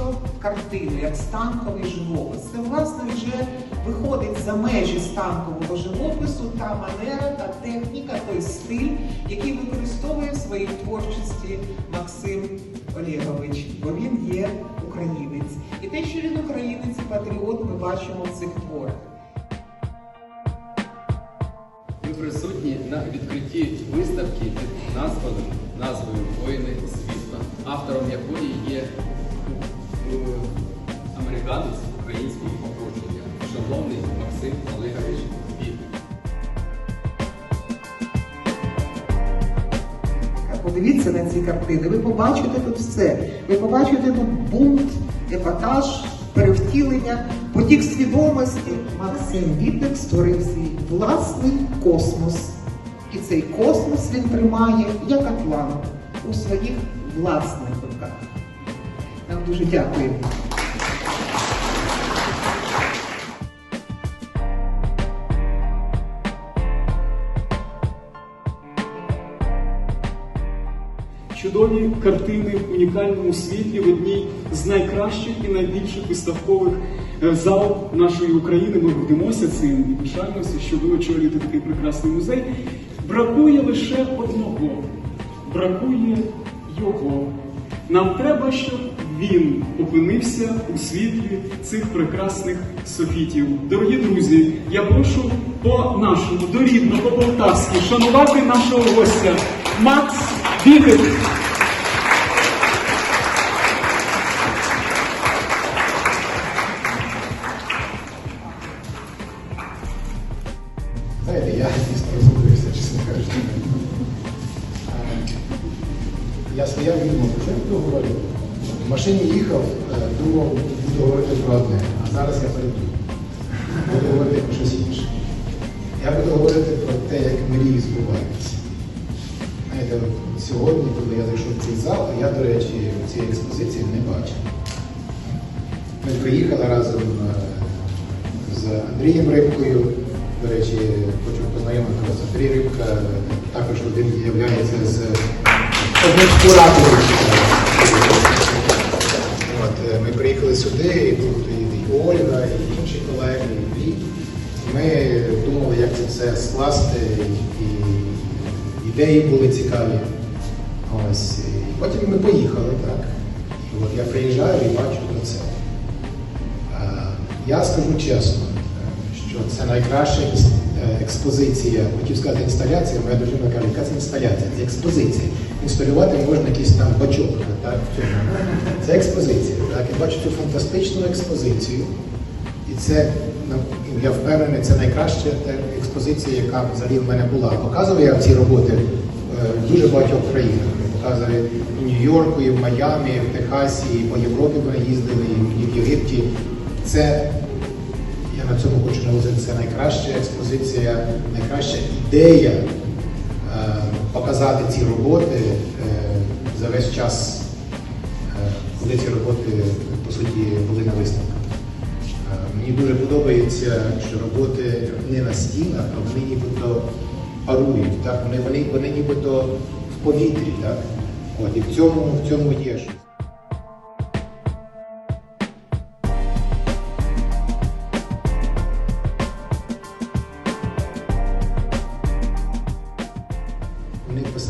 просто картину, як станковий живопис. Це власне вже виходить за межі станкового живопису та манера, та техніка, той стиль, який використовує в своїй творчості Максим Олегович, бо він є українець. І те, що він українець і патріот, ми бачимо в цих творах. Ми присутні на відкритті виставки під назвою, назвою Воїни світла, автором якої є американець українського походження, шановний Максим Олегович Біг. Подивіться на ці картини, ви побачите тут все. Ви побачите тут бунт, епатаж, перевтілення, потік свідомості. Максим Вітник створив свій власний космос. І цей космос він тримає як атлант у своїх власних руках. Нам дуже дякуємо. Чудові картини в унікальному світлі в одній з найкращих і найбільших виставкових е, зал нашої України. Ми гордимося цим і пишаємося, що ви очолюєте такий прекрасний музей. Бракує лише одного. Бракує його. Нам треба, щоб він опинився у світлі цих прекрасних софітів. Дорогі друзі, я прошу по нашому дорідно, по полтавськи шанувати нашого гостя Макс Вітик. Я дійсно розгубився, чесно кажучи. Е, Я стояв і думав, що я буду говорити. В машині їхав, е, думав, буду говорити про одне, а зараз я перейду. Буду говорити про щось інше. Я буду говорити про те, як мрії збуваються. Знаєте, от сьогодні, коли я зайшов в цей зал, я, до речі, цієї експозиції не бачив. Ми приїхали разом е, з Андрієм Рибкою. До речі, хочу познайомити вас. Андрій Рибка е, також один є з одним е, ми приїхали сюди, і тут і Ольга, і інші колеги, і Андрій. Ми думали, як це все скласти, і, ідеї були цікаві. Ось. І потім ми поїхали, так. І от я приїжджаю і бачу це. Е, Я скажу чесно, що це найкраща екс- е, експозиція, хотів сказати інсталяція, моя дружина каже, яка це інсталяція, це експозиція. Інсталювати можна якийсь там бачок, так? Це експозиція. Так? Я бачу цю фантастичну експозицію, і це, ну, я впевнений, це найкраща експозиція, яка взагалі в мене була. Показував я ці роботи е, в дуже багатьох країнах. Показували і в Нью-Йорку, і в Майамі, і в Техасі, і по Європі ми їздили, і в Єгипті. Це на цьому хочу наголосити, це найкраща експозиція, найкраща ідея е, показати ці роботи е, за весь час, е, коли ці роботи по суті були на виставках. Мені дуже подобається, що роботи не на стінах, а вони нібито парують, так? Вони, вони, вони нібито в повітрі. Так? От, і в цьому, в цьому є щось.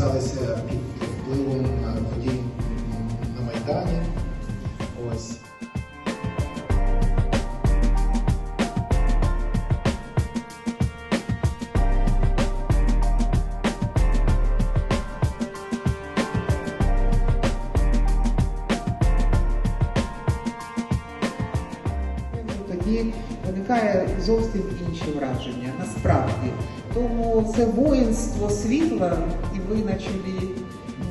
Писалися під впливом подій на Майдані. Ось. виникає зовсім інші враження, насправді. Тому це воїнство світла, і ви на чолі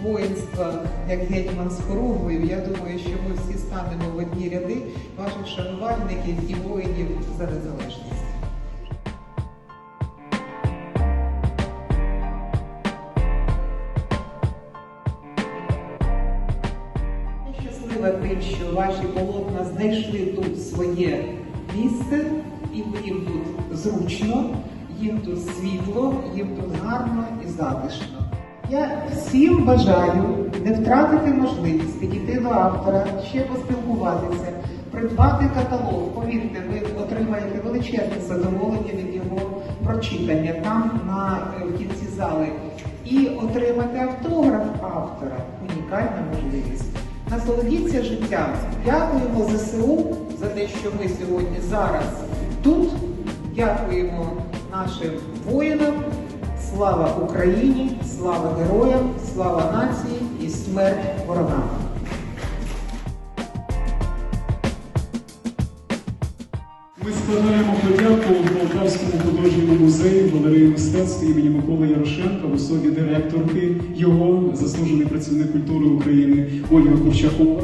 воїнства, як гетьман з хоругвою, я думаю, що ми всі станемо в одні ряди ваших шанувальників і воїнів за незалежність. Щаслива тим, що ваші полотна знайшли тут своє місце, і їм тут зручно, їм тут світло, їм тут гарно і затишно. Я всім бажаю не втратити можливість підійти до автора, ще поспілкуватися, придбати каталог. Повірте, ви отримаєте величезне задоволення від його прочитання там на е, в кінці зали. І отримати автограф автора. Унікальна можливість. Насолодіться життям. Дякуємо ЗСУ за те, що ми сьогодні зараз тут. Дякуємо нашим воїнам. Слава Україні, слава героям, слава нації і смерть ворогам. Ми складаємо подяку Полтавському художньому музею галереї мистецтв імені Миколи Ярошенка в особі директорки його заслужений працівник культури України Ольга Курчакова.